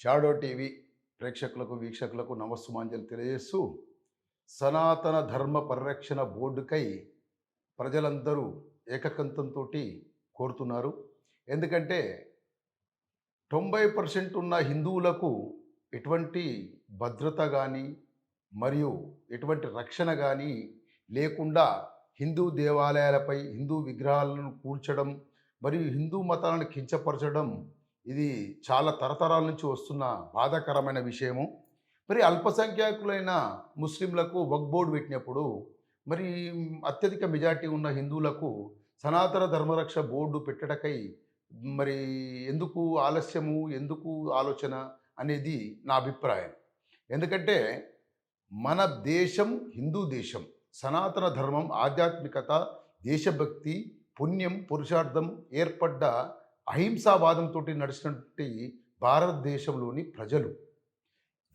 Shadow TV ప్రేక్షకులకు వీక్షకులకు నమస్సుమాంజలు తెలియజేస్తూ సనాతన ధర్మ పరిరక్షణ బోర్డుకై ప్రజలందరూ ఏకకంతంతో కోరుతున్నారు. ఎందుకంటే తొంభై పర్సెంట్ ఉన్న హిందువులకు ఎటువంటి భద్రత కానీ మరియు ఎటువంటి రక్షణ కానీ లేకుండా హిందూ దేవాలయాలపై హిందూ విగ్రహాలను కూల్చడం మరియు హిందూ మతాలను కించపరచడం ఇది చాలా తరతరాల నుంచి వస్తున్న బాధాకరమైన విషయము. మరి అల్పసంఖ్యాకులైన ముస్లింలకు వక్ బోర్డు పెట్టినప్పుడు మరి అత్యధిక మెజార్టీ ఉన్న హిందువులకు సనాతన ధర్మరక్ష బోర్డు పెట్టడకై మరి ఎందుకు ఆలస్యము ఎందుకు ఆలోచన అనేది నా అభిప్రాయం. ఎందుకంటే మన దేశం హిందూ దేశం సనాతన ధర్మం ఆధ్యాత్మికత దేశభక్తి పుణ్యం పురుషార్థం ఏర్పడ్డ అహింసావాదంతో నడిచినటువంటి భారతదేశంలోని ప్రజలు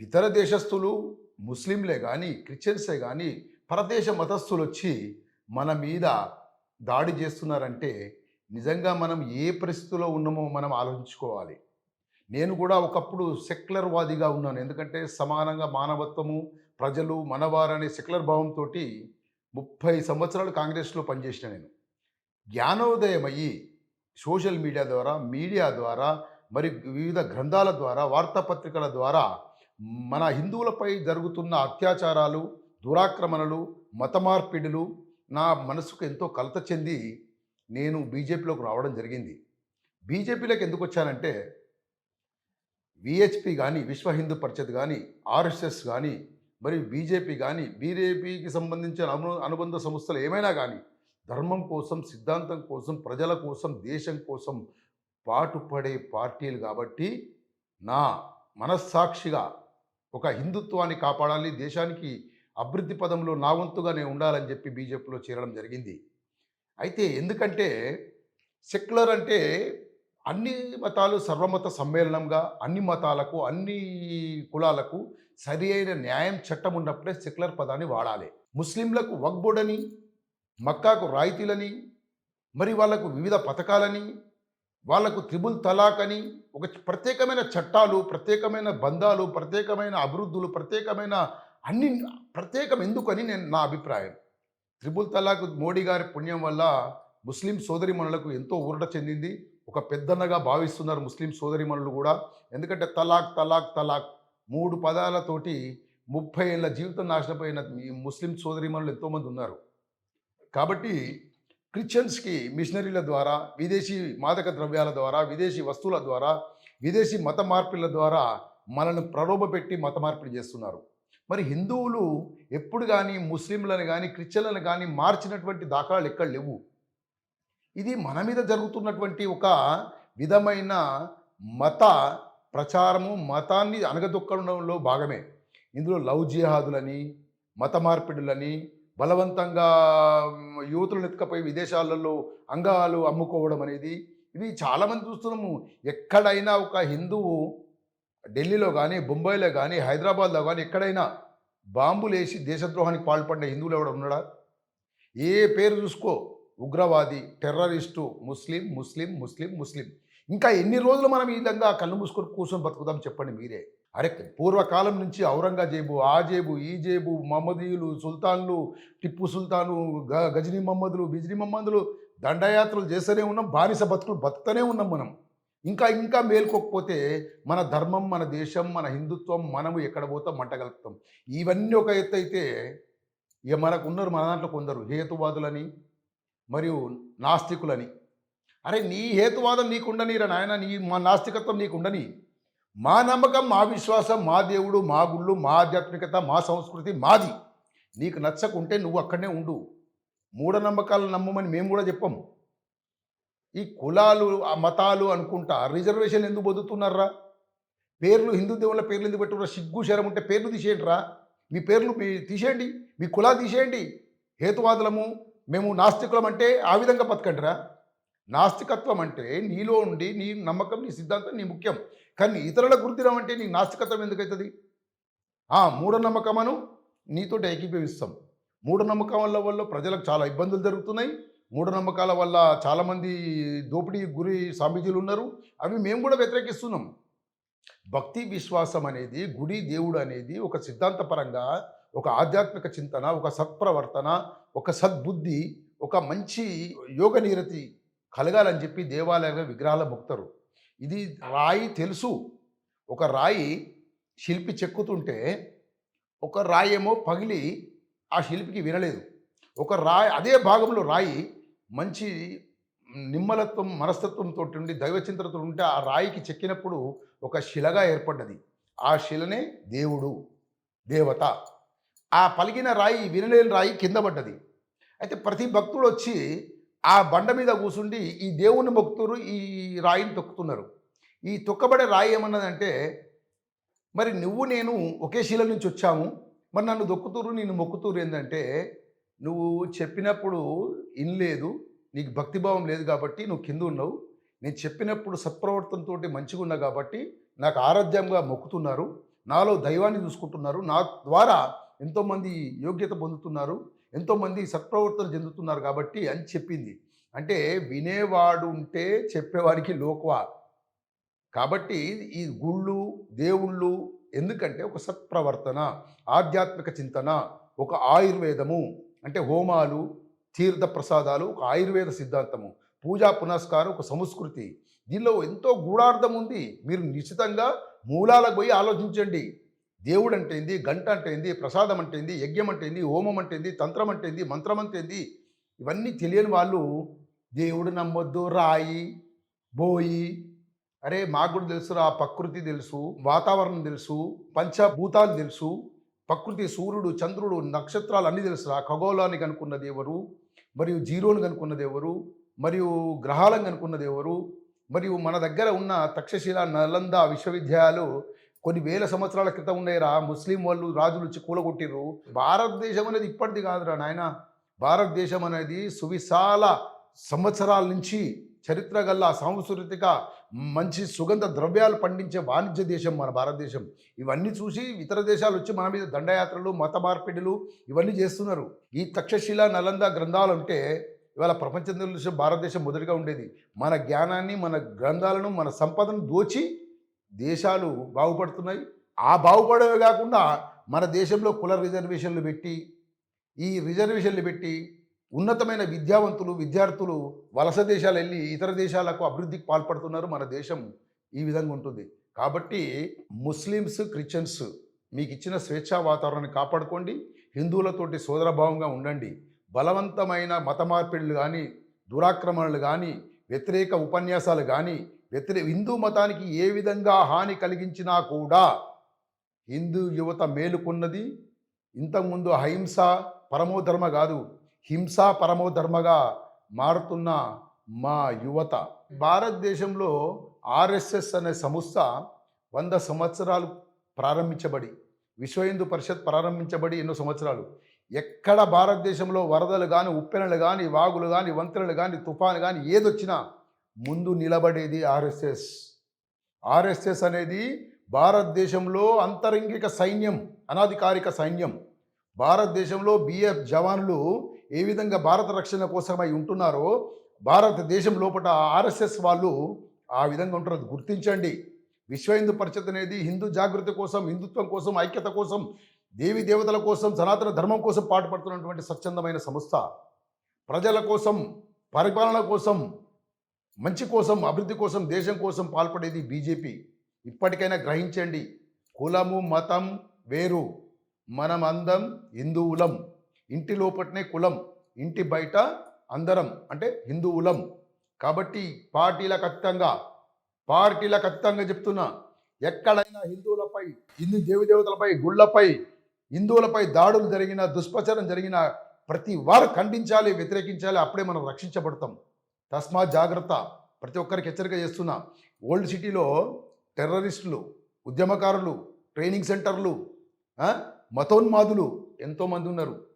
ఇతర దేశస్థులు ముస్లింలే కానీ క్రిస్టియన్సే కానీ పరదేశ మతస్థులు వచ్చి మన మీద దాడి చేస్తున్నారంటే నిజంగా మనం ఏ పరిస్థితిలో ఉన్నామో మనం ఆలోచించుకోవాలి. నేను కూడా ఒకప్పుడు సెక్యులర్ వాదిగా ఉన్నాను. ఎందుకంటే సమానంగా మానవత్వము ప్రజలు మనవారనే సెక్యులర్ భావంతో ముప్పై సంవత్సరాలు కాంగ్రెస్లో పనిచేసిన నేను. జ్ఞానోదయం అయ్యి సోషల్ మీడియా ద్వారా మీడియా ద్వారా మరి వివిధ గ్రంథాల ద్వారా వార్తాపత్రికల ద్వారా మన హిందువులపై జరుగుతున్న అత్యాచారాలు దురాక్రమణలు మత మార్పిడులు నా మనసుకు ఎంతో కలత చెంది నేను బీజేపీలోకి రావడం జరిగింది. బీజేపీలోకి ఎందుకు వచ్చానంటే విహెచ్పి కానీ విశ్వ హిందూ పరిషత్ కానీ ఆర్ఎస్ఎస్ కానీ మరియు బీజేపీ కానీ బీజేపీకి సంబంధించిన అను అనుబంధ సంస్థలు ఏమైనా కానీ ధర్మం కోసం సిద్ధాంతం కోసం ప్రజల కోసం దేశం కోసం పాటుపడే పార్టీలు కాబట్టి నా మనస్సాక్షిగా ఒక హిందుత్వాన్ని కాపాడాలి దేశానికి అభివృద్ధి పదంలో నా వంతుగా నేను ఉండాలని చెప్పి బీజేపీలో చేరడం జరిగింది. అయితే ఎందుకంటే సెక్యులర్ అంటే అన్ని మతాలు సర్వమత సమ్మేళనంగా అన్ని మతాలకు అన్ని కులాలకు సరి అయిన న్యాయం చట్టం ఉన్నప్పుడే సెక్యులర్ పదాన్ని వాడాలి. ముస్లింలకు వగ్బుడని మక్కాకు రాయితీలని మరి వాళ్ళకు వివిధ పథకాలని వాళ్ళకు త్రిబుల్ తలాక్ అని ఒక ప్రత్యేకమైన చట్టాలు ప్రత్యేకమైన బంధాలు ప్రత్యేకమైన అభివృద్ధులు ప్రత్యేకమైన అన్ని ప్రత్యేకం ఎందుకని నేను నా అభిప్రాయం. త్రిబుల్ తలాక్ మోడీ గారి పుణ్యం వల్ల ముస్లిం సోదరిమణులకు ఎంతో ఊరట చెందింది. ఒక పెద్దన్నగా భావిస్తున్నారు ముస్లిం సోదరిమణులు కూడా. ఎందుకంటే తలాక్ తలాక్ తలాక్ మూడు పదాలతోటి ముప్పై ఏళ్ళ జీవితం నాశనపోయిన ఈ ముస్లిం సోదరిమణులు ఎంతోమంది ఉన్నారు. కాబట్టి క్రిస్టియన్స్కి మిషనరీల ద్వారా విదేశీ మాదక ద్రవ్యాల ద్వారా విదేశీ వస్తువుల ద్వారా విదేశీ మత మార్పిళ్ళ ద్వారా మనల్ని ప్రలోభపెట్టి మత మార్పిడి చేస్తున్నారు. మరి హిందువులు ఎప్పుడు కానీ ముస్లింలను కానీ క్రిస్టియన్లను కానీ మార్చినటువంటి దాఖలాలు ఎక్కడ లేవు. ఇది మన మీద జరుగుతున్నటువంటి ఒక విధమైన మత ప్రచారము మతాన్ని అనగదొక్కడంలో భాగమే. ఇందులో లవ్ జిహాదులని మత మార్పిడులని బలవంతంగా యువతులను ఎత్తుకపోయి విదేశాలలో అంగాలు అమ్ముకోవడం అనేది ఇవి చాలామంది చూస్తున్నాము. ఎక్కడైనా ఒక హిందువు ఢిల్లీలో కానీ బొంబాయిలో కానీ హైదరాబాద్లో కానీ ఎక్కడైనా బాంబులు వేసి దేశద్రోహానికి పాల్పడిన హిందువులు ఎవడ ఉన్నాడా? ఏ పేరు చూసుకో? ఉగ్రవాది టెర్రరిస్టు ముస్లిం ముస్లిం ముస్లిం ముస్లిం. ఇంకా ఎన్ని రోజులు మనం ఈ విధంగా కళ్ళు మూసుకొని కూర్చొని బతుకుదాం చెప్పండి మీరే. అరే పూర్వకాలం నుంచి ఔరంగజేబు ఆజేబు ఈజేబు మహమ్మదీయులు సుల్తాన్లు టిప్పు సుల్తాను గ గజనీ మహమ్మదులు బిజినీ మహమ్మదులు దండయాత్రలు చేస్తూనే ఉన్నాం బానిస బతుకులు బతుకుతూనే ఉన్నాం మనం. ఇంకా ఇంకా మేల్కోకపోతే మన ధర్మం మన దేశం మన హిందుత్వం మనము ఎక్కడ పోతాం మంటగలుగుతాం ఇవన్నీ ఒక ఎత్తు అయితే ఇక మనకు ఉన్నారు మన దాంట్లో కొందరు హేతువాదులని మరియు నాస్తికులని. అరే నీ హేతువాదం నీకుండనీరా నాయన నీ మా నాస్తికత్వం నీకుండని. మా నమ్మకం మా విశ్వాసం మా దేవుడు మా గుళ్ళు మా ఆధ్యాత్మికత మా సంస్కృతి మాది. నీకు నచ్చకుంటే నువ్వు అక్కడనే ఉండు. మూఢనమ్మకాలను నమ్మమని మేము కూడా చెప్పాము. ఈ కులాలు ఆ మతాలు అనుకుంటా రిజర్వేషన్ ఎందుకు పొందుతున్నారా పేర్లు హిందూ దేవుళ్ళ పేర్లు ఎందుకు పెట్టుకున్నా సిగ్గు శరం ఉంటే పేర్లు తీసేయండి రా మీ పేర్లు మీ తీసేయండి. మీ కులా తీసేయండి. హేతువాదులము మేము నాస్తికులం అంటే ఆ విధంగా బతకండిరా. నాస్తికత్వం అంటే నీలో ఉండి నీ నమ్మకం నీ సిద్ధాంతం నీ ముఖ్యం. కానీ ఇతరుల గుర్తిరం అంటే నీ నాస్తికత్వం ఎందుకవుతుంది ఆ మూఢనమ్మకమను నీతో ఏకీభవిస్తాం. మూఢనమ్మకం వల్ల వల్ల ప్రజలకు చాలా ఇబ్బందులు జరుగుతున్నాయి. మూఢనమ్మకాల వల్ల చాలామంది దోపిడీ గురి స్వామీజీలు ఉన్నారు. అవి మేము కూడా వ్యతిరేకిస్తున్నాం. భక్తి విశ్వాసం అనేది గుడి దేవుడు అనేది ఒక సిద్ధాంతపరంగా ఒక ఆధ్యాత్మిక చింతన ఒక సత్ప్రవర్తన ఒక సద్బుద్ధి ఒక మంచి యోగ నిరతి కలగాలని చెప్పి దేవాలయంలో విగ్రహాలు మొక్తారు ఇది రాయి తెలుసు. ఒక రాయి శిల్పి చెక్కుతుంటే ఒక రాయి ఏమో పగిలి ఆ శిల్పికి వినలేదు. ఒక రాయి అదే భాగంలో రాయి మంచి నిమ్మలత్వం మనస్తత్వంతో ఉండి దైవచింతనతో ఉంటే ఆ రాయికి చెక్కినప్పుడు ఒక శిలగా ఏర్పడ్డది. ఆ శిలనే దేవుడు దేవత. ఆ పలిగిన రాయి వినలేని రాయి కింద పడ్డది. అయితే ప్రతి భక్తుడు వచ్చి ఆ బండ మీద కూసుండి ఈ దేవుని భక్తులు ఈ రాయిని తొక్కుతున్నారు. ఈ తొక్కబడే రాయి ఏమన్నదంటే మరి నువ్వు నేను ఒకే శిల నుంచి వచ్చాము మరి నన్ను దొక్కుతురు నేను మొక్కుతురు ఏంటంటే నువ్వు చెప్పినప్పుడు ఇనలేదు నీకు భక్తిభావం లేదు కాబట్టి నువ్వు కింద ఉన్నావు నేను చెప్పినప్పుడు సత్ప్రవర్తనతో మంచిగా ఉన్నా కాబట్టి నాకు ఆరాధ్యంగా మొక్కుతున్నారు నాలో దైవాన్ని చూసుకుంటున్నారు నా ద్వారా ఎంతోమంది యోగ్యత పొందుతున్నారు ఎంతోమంది సత్ప్రవర్తన చెందుతున్నారు కాబట్టి అని చెప్పింది. అంటే వినేవాడు ఉంటే చెప్పేవాడికి లోకువా. కాబట్టి ఈ గుళ్ళు దేవుళ్ళు ఎందుకంటే ఒక సత్ప్రవర్తన ఆధ్యాత్మిక చింతన ఒక ఆయుర్వేదము అంటే హోమాలు తీర్థ ప్రసాదాలు ఒక ఆయుర్వేద సిద్ధాంతము పూజా పునస్కారం ఒక సంస్కృతి. దీనిలో ఎంతో గూఢార్థం ఉంది. మీరు నిశ్చితంగా మూలాలకు పోయి ఆలోచించండి. దేవుడు అంటే ఏంది గంట అంటే ఏంది ప్రసాదం అంటే ఏంది యజ్ఞం అంటే ఏంది హోమం అంటే ఏంది తంత్రం అంటే ఏంది మంత్రం అంటే ఏంది ఇవన్నీ తెలియని వాళ్ళు దేవుడు నమ్మొద్దు రాయి బోయి. అరే మాకు కూడా తెలుసు ఆ ప్రకృతి తెలుసు వాతావరణం తెలుసు పంచభూతాలు తెలుసు ప్రకృతి సూర్యుడు చంద్రుడు నక్షత్రాలు అన్నీ తెలుసు ఖగోళాన్ని కనుక్కున్నది ఎవరు? మరియు జీరోని కనుక్కున్నది ఎవరు? మరియు గ్రహాలను కనుక్కున్నది ఎవరు? మరియు మన దగ్గర ఉన్న తక్షశిల నలంద విశ్వవిద్యాలయాలు కొన్ని వేల సంవత్సరాల క్రితం ఉన్నాయిరా ముస్లిం వాళ్ళు రాజులు వచ్చి కూలగొట్టిర్రు. భారతదేశం అనేది ఇప్పటిది కాదురా నాయన. భారతదేశం అనేది సువిశాల సంవత్సరాల నుంచి చరిత్ర గల్ల సాంస్కృతిక మంచి సుగంధ ద్రవ్యాలు పండించే వాణిజ్య దేశం మన భారతదేశం. ఇవన్నీ చూసి ఇతర దేశాలు వచ్చి మన మీద దండయాత్రలు మత మార్పిడులు ఇవన్నీ చేస్తున్నారు. ఈ తక్షశిల నలంద గ్రంథాలు అంటే ఇవాళ ప్రపంచంలో భారతదేశం మొదటిగా ఉండేది. మన జ్ఞానాన్ని మన గ్రంథాలను మన సంపదను దోచి దేశాలు బాగుపడుతున్నాయి. ఆ బాగుపడమే కాకుండా మన దేశంలో కుల రిజర్వేషన్లు పెట్టి ఈ రిజర్వేషన్లు పెట్టి ఉన్నతమైన విద్యావంతులు విద్యార్థులు వలస దేశాలు వెళ్ళి ఇతర దేశాలకు అభివృద్ధికి పాల్పడుతున్నారు మన దేశం ఈ విధంగా ఉంటుంది. కాబట్టి ముస్లిమ్స్ క్రిస్టియన్స్ మీకు ఇచ్చిన స్వేచ్ఛా వాతావరణాన్ని కాపాడుకోండి. హిందువులతోటి సోదరభావంగా ఉండండి. బలవంతమైన మత మార్పిడులు కానీ దురాక్రమణలు కానీ వ్యతిరేక ఉపన్యాసాలు కానీ వ్యతిరేక హిందూ మతానికి ఏ విధంగా హాని కలిగించినా కూడా హిందూ యువత మేలుకున్నది ఇంతకుముందు అహింస పరమోధర్మ కాదు హింస పరమోధర్మగా మారుతున్న మా యువత. భారతదేశంలో ఆర్ఎస్ఎస్ అనే సంస్థ వంద సంవత్సరాలు ప్రారంభించబడి విశ్వ హిందూ పరిషత్ ప్రారంభించబడి ఎన్నో సంవత్సరాలు. ఎక్కడ భారతదేశంలో వరదలు కానీ ఉప్పెనలు కానీ వాగులు కానీ వంతెనలు కానీ తుఫాను కానీ ఏదొచ్చినా ముందు నిలబడేది ఆర్ఎస్ఎస్. ఆర్ఎస్ఎస్ అనేది భారతదేశంలో అంతరంగిక సైన్యం అనాధికారిక సైన్యం. భారతదేశంలో బిఎఫ్ జవాన్లు ఏ విధంగా భారత రక్షణ కోసమై ఉంటున్నారో భారతదేశం లోపల ఆర్ఎస్ఎస్ వాళ్ళు ఆ విధంగా ఉంటారు. గుర్తించండి. విశ్వ హిందూ పరిషత్ అనేది హిందూ జాగృతి కోసం హిందుత్వం కోసం ఐక్యత కోసం దేవి దేవతల కోసం సనాతన ధర్మం కోసం పాటుపడుతున్నటువంటి స్వచ్ఛందమైన సంస్థ ప్రజల కోసం పరిపాలన కోసం మంచి కోసం అభివృద్ధి కోసం దేశం కోసం పాల్పడేది బీజేపీ. ఇప్పటికైనా గ్రహించండి కులము మతం వేరు. మనం అందం హిందువులం. ఇంటి లోపటనే కులం ఇంటి బయట అందరం అంటే హిందువులం. కాబట్టి పార్టీల ఖచ్చితంగా పార్టీల ఖచ్చితంగా చెప్తున్నా ఎక్కడైనా హిందువులపై హిందూ దేవదేవతలపై గుళ్ళపై హిందువులపై దాడులు జరిగిన దుష్ప్రచారం జరిగిన ప్రతి వారు ఖండించాలి వ్యతిరేకించాలి అప్పుడే మనం రక్షించబడతాం. తస్మాత్ జాగ్రత్త. ప్రతి ఒక్కరికి హెచ్చరిక చేస్తున్నా. ఓల్డ్ సిటీలో టెర్రరిస్టులు ఉద్యమకారులు ట్రైనింగ్ సెంటర్లు మతోన్మాదులు ఎంతోమంది ఉన్నారు.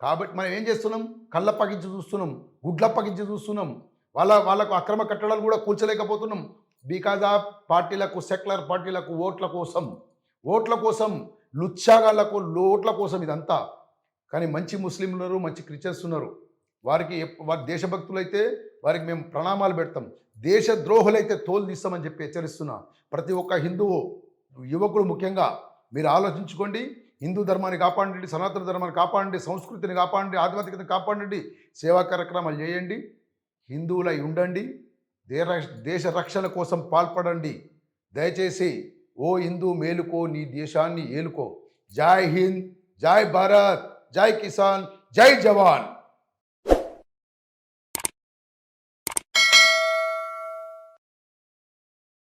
కాబట్టి మనం ఏం చేస్తున్నాం? కళ్ళ పగించి చూస్తున్నాం. గుడ్ల పగించి చూస్తున్నాం. వాళ్ళ వాళ్ళకు అక్రమ కట్టడాలు కూడా కూల్చలేకపోతున్నాం. బికాజ్ ఆఫ్ పార్టీలకు సెక్యులర్ పార్టీలకు ఓట్ల కోసం. ఓట్ల కోసం లుచ్చాగాళ్ళకు లోట్ల కోసం ఇదంతా. కానీ మంచి ముస్లింలు ఉన్నారు మంచి క్రిస్టియన్స్ ఉన్నారు. వారికి ఎప్- వారి దేశభక్తులైతే వారికి మేము ప్రణామాలు పెడతాం. దేశ ద్రోహులైతే తోలు తీస్తామని చెప్పి హెచ్చరిస్తున్నా. ప్రతి ఒక్క హిందువు యువకుడు ముఖ్యంగా మీరు ఆలోచించుకోండి. హిందూ ధర్మాన్ని కాపాడండి సనాతన ధర్మాన్ని కాపాడండి సంస్కృతిని కాపాడండి ఆధ్యాత్మికతను కాపాడండి సేవా కార్యక్రమాలు చేయండి హిందువులై ఉండండి దేశ దేశ రక్షణ కోసం పాల్పడండి. దయచేసి ఓ హిందూ మేలుకో నీ దేశాన్ని ఏలుకో జై హింద్ జై భారత్ జై కిసాన్ జై జవాన్